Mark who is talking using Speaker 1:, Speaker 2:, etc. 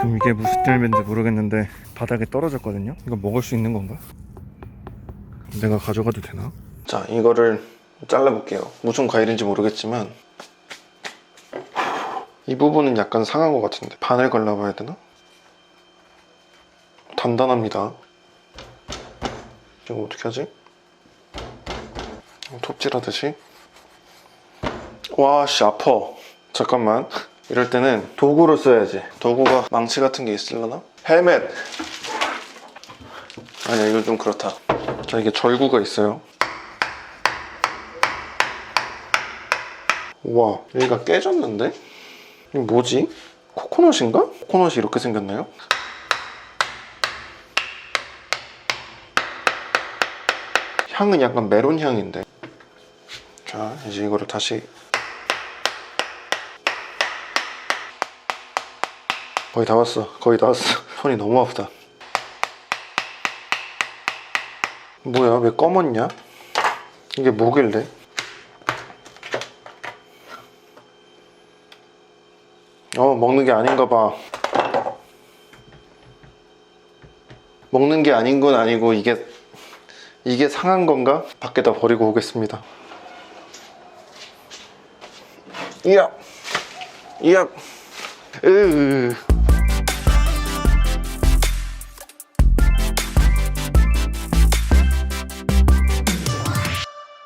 Speaker 1: 지금 이게 무슨 열매인지 모르겠는데 바닥에 떨어졌거든요. 이거 먹을 수 있는 건가? 내가 가져가도 되나? 자, 이거를 잘라볼게요. 무슨 과일인지 모르겠지만 이 부분은 약간 상한 것 같은데 반을 갈라봐야 되나? 단단합니다. 이거 어떻게 하지? 톱질하듯이 와씨 아파 잠깐만 이럴 때는 도구로 써야지 도구가 망치 같은 게 있으려나? 헬멧 아니야 이거 좀 그렇다 자 이게 절구가 있어요 우와 여기가 깨졌는데? 이거 뭐지? 코코넛인가? 코코넛이 이렇게 생겼나요? 향은 약간 메론 향인데 자 이제 이거를 다시 거의 다 왔어. 거의 다 왔어. 손이 너무 아프다. 뭐야? 왜 검었냐? 이게 뭐길래? 어 먹는 게 아닌가 봐. 먹는 게 아닌 건 아니고 이게 이게 상한 건가? 밖에다 버리고 오겠습니다. 이야! 이야! 으